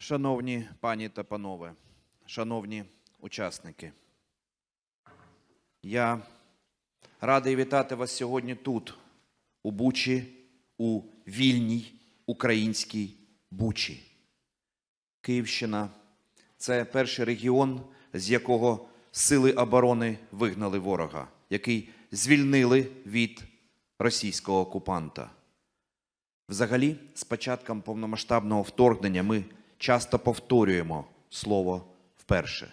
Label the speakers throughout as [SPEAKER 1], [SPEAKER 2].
[SPEAKER 1] Шановні пані та панове, шановні учасники, я радий вітати вас сьогодні тут, у Бучі, у вільній українській Бучі. Київщина це перший регіон, з якого сили оборони вигнали ворога, який звільнили від російського окупанта. Взагалі, з початком повномасштабного вторгнення ми часто повторюємо слово вперше.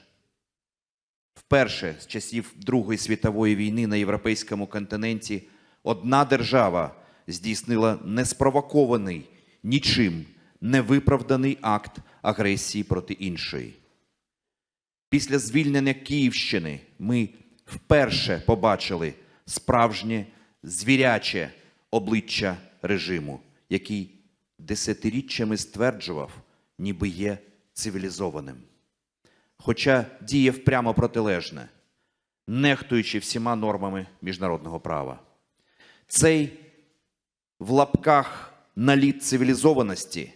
[SPEAKER 1] Вперше з часів Другої світової війни на європейському континенті одна держава здійснила неспровокований нічим невиправданий акт агресії проти іншої. Після звільнення Київщини ми вперше побачили справжнє звіряче обличчя режиму, який десятиріччями стверджував, ніби є цивілізованим. Хоча діяв прямо протилежне, нехтуючи всіма нормами міжнародного права. Цей в лапках наліт цивілізованості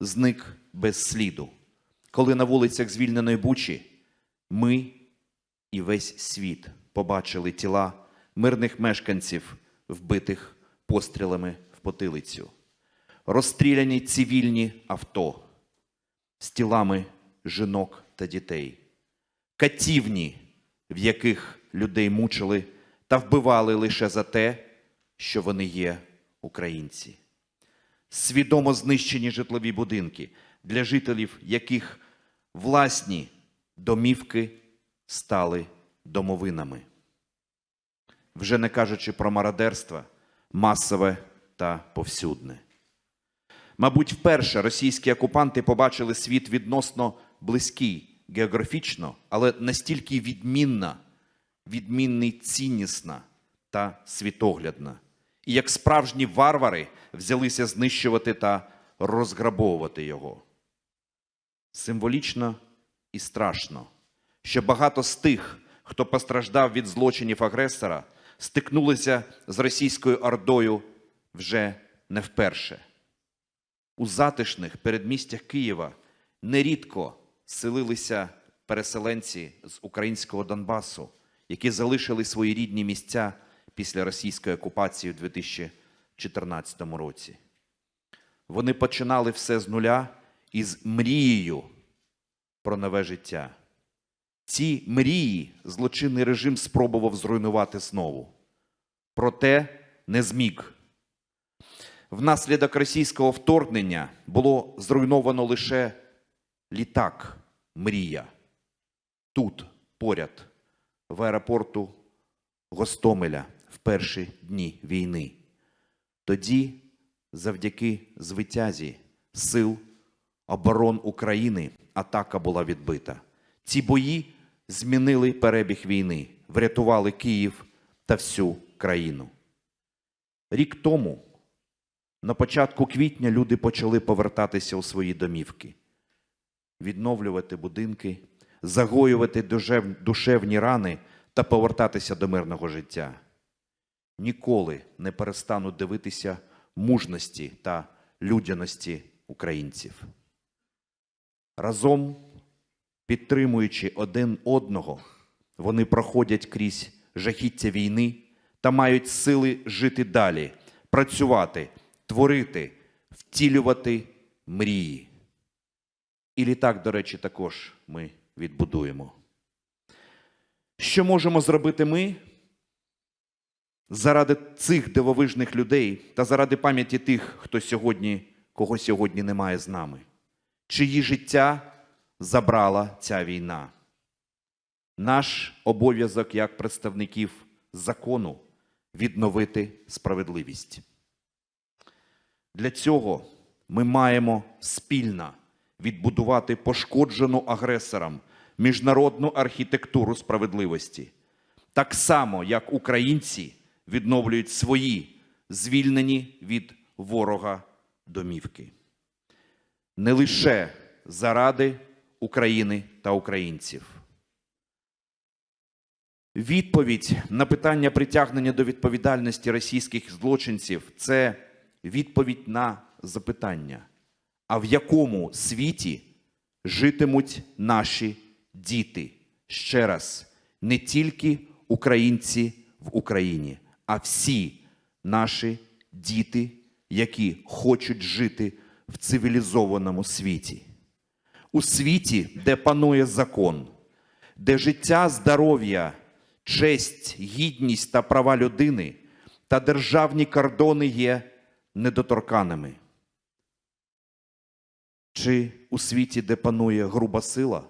[SPEAKER 1] зник без сліду, коли на вулицях звільненої Бучі ми і весь світ побачили тіла мирних мешканців, вбитих пострілами в потилицю, розстріляні цивільні авто з тілами жінок та дітей, катівні, в яких людей мучили та вбивали лише за те, що вони є українці свідомо знищені житлові будинки, для жителів яких власні домівки стали домовинами. Вже не кажучи про мародерство, масове та повсюдне. Мабуть, вперше російські окупанти побачили світ відносно близький географічно, але настільки відмінна, відмінний ціннісна та світоглядна. І як справжні варвари взялися знищувати та розграбовувати його. Символічно і страшно, що багато з тих, хто постраждав від злочинів агресора, стикнулися з російською ордою вже не вперше. У затишних передмістях Києва нерідко селилися переселенці з українського Донбасу, які залишили свої рідні місця після російської окупації у 2014 році. Вони починали все з нуля із мрією про нове життя. Ці мрії злочинний режим спробував зруйнувати знову. Проте не зміг. Внаслідок російського вторгнення було зруйновано лише літак Мрія. Тут, поряд, в аеропорту Гостомеля в перші дні війни. Тоді, завдяки звитязі сил оборон України, атака була відбита. Ці бої змінили перебіг війни, врятували Київ та всю країну. Рік тому, на початку квітня, люди почали повертатися у свої домівки, відновлювати будинки, загоювати душевні рани та повертатися до мирного життя. Ніколи не перестану дивитися мужності та людяності українців. Разом, підтримуючи один одного, вони проходять крізь жахіття війни та мають сили жити далі, працювати, творити, втілювати мрії. І літак, до речі, також ми відбудуємо. Що можемо зробити ми заради цих дивовижних людей та заради пам'яті тих, хто сьогодні, кого сьогодні немає з нами? Чиї життя забрала ця війна? Наш обов'язок як представників закону відновити справедливість. Для цього ми маємо спільно відбудувати пошкоджену агресорам міжнародну архітектуру справедливості, так само, як українці відновлюють свої звільнені від ворога домівки. Не лише заради України та українців. Відповідь на питання притягнення до відповідальності російських злочинців це відповідь на запитання: а в якому світі житимуть наші діти. Ще раз, не тільки українці в Україні, а всі наші діти, які хочуть жити в цивілізованому світі. У світі, де панує закон, де життя, здоров'я, честь, гідність та права людини та державні кордони є недоторканими. Чи у світі, де панує груба сила,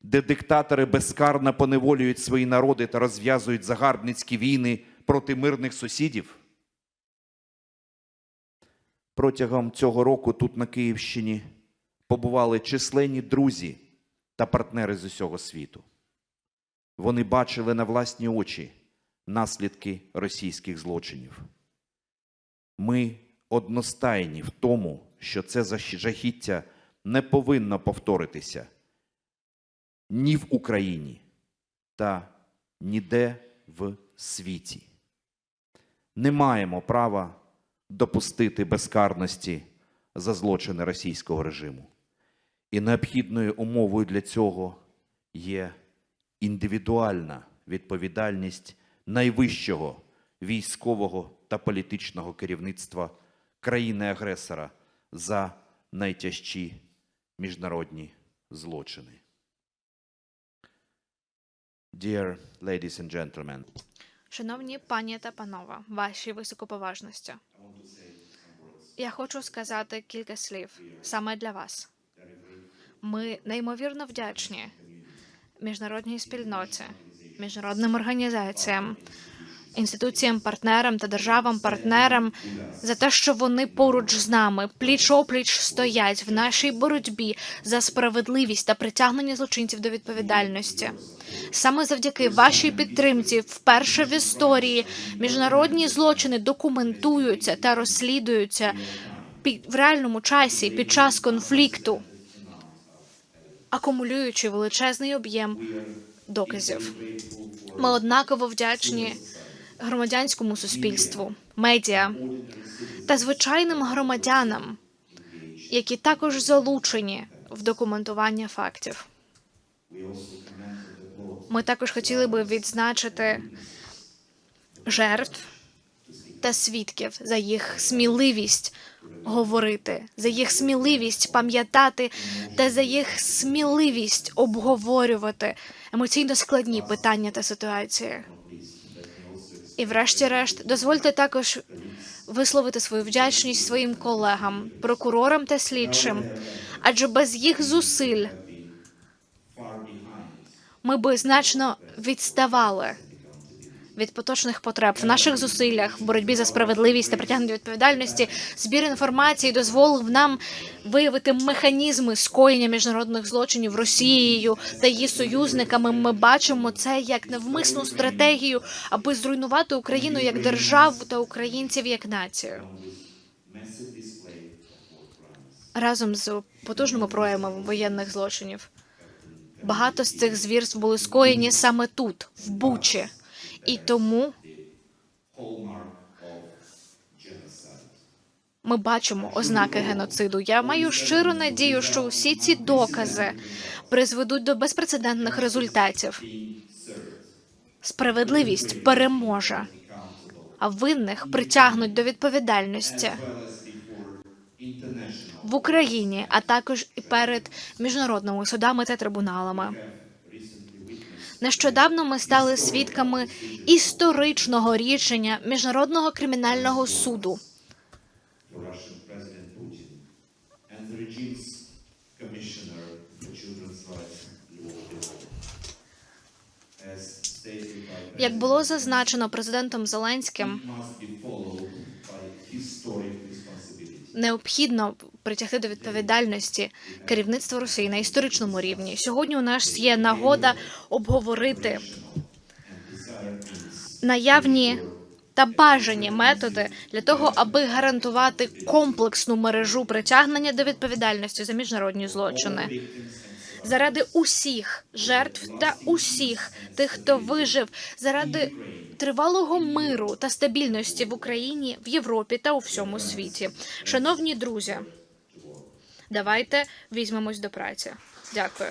[SPEAKER 1] де диктатори безкарно поневолюють свої народи та розв'язують загарбницькі війни проти мирних сусідів? Протягом цього року тут на Київщині побували численні друзі та партнери з усього світу. Вони бачили на власні очі наслідки російських злочинів. Ми одностайні в тому, що це жахіття не повинно повторитися ні в Україні та ніде в світі. Не маємо права допустити безкарності за злочини російського режиму. І необхідною умовою для цього є індивідуальна відповідальність найвищого військового та політичного керівництва країни-агресора за найтяжчі міжнародні злочини. Dear ladies and gentlemen,
[SPEAKER 2] Шановні пані та панове, ваші високоповажності. Я хочу сказати кілька слів саме для вас. Ми неймовірно вдячні міжнародній спільноті, міжнародним організаціям, інституціям, партнерам та державам-партнерам за те, що вони поруч з нами пліч опліч стоять в нашій боротьбі за справедливість та притягнення злочинців до відповідальності. Саме завдяки вашій підтримці, вперше в історії міжнародні злочини документуються та розслідуються під в реальному часі під час конфлікту, акумулюючи величезний об'єм доказів. Ми однаково вдячні громадянському суспільству, медіа та звичайним громадянам, які також залучені в документування фактів. Ми також хотіли би відзначити жертв та свідків за їх сміливість говорити, за їх сміливість пам'ятати та за їх сміливість обговорювати емоційно складні питання та ситуації. І, врешті-решт, дозвольте також висловити свою вдячність своїм колегам, прокурорам та слідчим, адже без їх зусиль ми би значно відставали від поточних потреб в наших зусиллях в боротьбі за справедливість та притягнення відповідальності. Збір інформації дозволив нам виявити механізми скоєння міжнародних злочинів Росією та її союзниками. Ми бачимо це як невмисну стратегію, аби зруйнувати Україну як державу та українців як націю. Разом з потужними проявами воєнних злочинів. Багато з цих звірств були скоєні саме тут, в Бучі. І тому ми бачимо ознаки геноциду. Я маю щиру надію, що усі ці докази призведуть до безпрецедентних результатів. Справедливість переможе, а винних притягнуть до відповідальності в Україні, а також і перед міжнародними судами та трибуналами. Нещодавно ми стали свідками історичного рішення міжнародного кримінального суду. Як було зазначено президентом Зеленським, необхідно притягти до відповідальності керівництво Росії на історичному рівні. Сьогодні у нас є нагода обговорити наявні та бажані методи для того, аби гарантувати комплексну мережу притягнення до відповідальності за міжнародні злочини. Заради усіх жертв та усіх тих, хто вижив, заради тривалого миру та стабільності в Україні, в Європі та у всьому світі. Шановні друзі, Давайте візьмемось до праці. Дякую.